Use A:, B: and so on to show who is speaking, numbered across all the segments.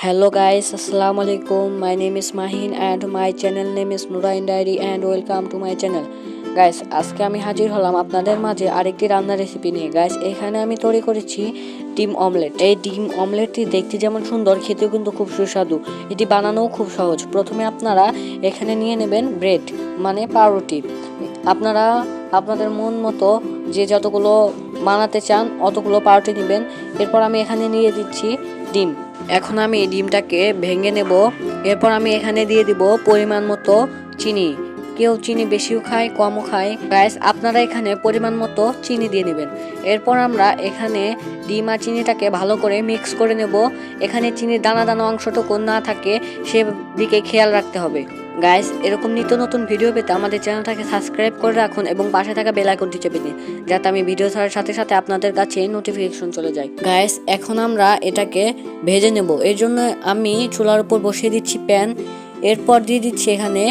A: Hello guys, Assalamu alaikum. My name is Mahin and my channel name is Nurain Diary and welcome to my channel. Guys আজকে আমি হাজির হলাম আপনাদের মাঝে আরেকটি রান্নার রেসিপি নিয়ে। গাইস এখানে আমি তৈরি করেছি ডিম অমলেট এই ডিম অমলেটটি দেখতে যেমন সুন্দর খেতেও কিন্তু খুব সুস্বাদু। এটি বানানোও খুব সহজ। প্রথমে আপনারা এখানে নিয়ে নেবেন ব্রেড মানে পাউরুটি। আপনারা আপনাদের মন মতো যে যতগুলো বানাতে চান অতগুলো পাউরুটি নেবেন। এরপর আমি এখানে নিয়ে দিচ্ছি ডিম। এখন আমি ডিমটাকে ভেঙে নেব। এরপর আমি এখানে দিয়ে দিব পরিমাণ মতো চিনি। কেউ চিনি বেশিও খায়, কমও খায়। গাইস আপনারা এখানে পরিমাণ মতো চিনি দিয়ে নেবেন। এরপর আমরা এখানে ডিম আর চিনিটাকে ভালো করে মিক্স করে নেব। এখানে চিনির দানা দানা অংশটুকু না থাকে, সেদিকে খেয়াল রাখতে হবে। গাইস এরকম নিত্য নতুন ভিডিও পেতে আমাদের চ্যানেলটাকে সাবস্ক্রাইব করে রাখুন এবং পাশে থাকা বেল আইকনটি চেপে দিন যাতে আমি ভিডিও ছাড়ার সাথে সাথে আপনাদের কাছে নোটিফিকেশন চলে যায়। গাইস এখন আমরা এটাকে ভেজে নেব। এর জন্য আমি চুলার উপর বসিয়ে দিচ্ছি প্যান এরপর দিয়ে দিচ্ছি এখানে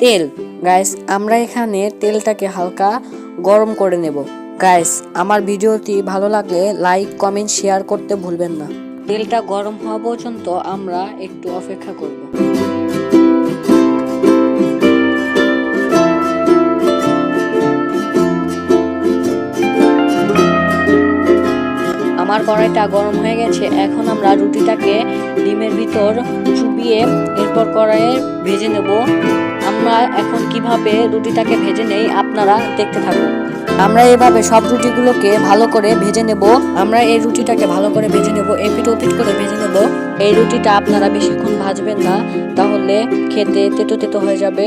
A: তেল। গাইস আমরা এখানে তেলটাকে হালকা গরম করে নেব। গাইস আমার ভিডিওটি ভালো লাগলে লাইক কমেন্ট শেয়ার করতে ভুলবেন না। তেলটা গরম হওয়া পর্যন্ত আমরা একটু অপেক্ষা করব। আমার কড়াইটা গরম হয়ে গেছে, এখন আমরা রুটিটাকে ডিমের ভিতর চুবিয়ে এরপর কড়াইয়ে ভেজে নেব। আমরা এখন কীভাবে রুটিটাকে ভেজে নেই আপনারা দেখতে থাকুন। আমরা এভাবে সব রুটিগুলোকে ভালো করে ভেজে নেব। আমরা এই রুটিটাকে ভালো করে ভেজে নেব এপিট ওপিট করে ভেজে নেব। এই রুটিটা আপনারা বেশিক্ষণ ভাজবেন না, তাহলে খেতে তেতো তেতো হয়ে যাবে।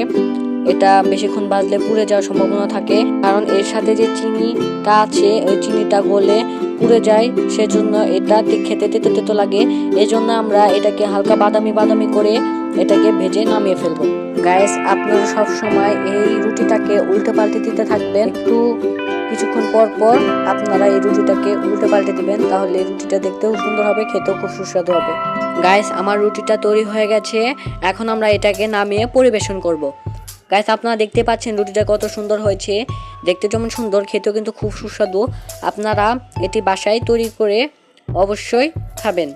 A: এটা বেশিক্ষণ বাজলে পুড়ে যাওয়ার সম্ভাবনা থাকে। কারণ এর সাথে যে চিনিটা আছে, ওই চিনিটা গলে পুড়ে যায়, সেজন্য এটা খেতে তেতো তেতো লাগে। এজন্য আমরা এটাকে হালকা বাদামি বাদামি করে এটাকে ভেজে নামিয়ে ফেলব। গায়েস আপনারা সব সময় এই রুটিটাকে উল্টে পাল্টে দিতে থাকবেন। একটু কিছুক্ষণ পর পর আপনারা এই রুটিটাকে উল্টে পাল্টে দিবেন, তাহলে রুটিটা দেখতেও সুন্দর হবে, খেতেও খুব সুস্বাদু হবে। গাইস, আমার রুটিটা তৈরি হয়ে গেছে। এখন আমরা এটাকে নামিয়ে পরিবেশন করব। গাইস আপনারা দেখতে পাচ্ছেন রুটিটা কত সুন্দর হয়েছে। দেখতে যেমন সুন্দর, খেতেও কিন্তু খুব সুস্বাদু। আপনারা এটি বাসায় তৈরি করে অবশ্যই খাবেন।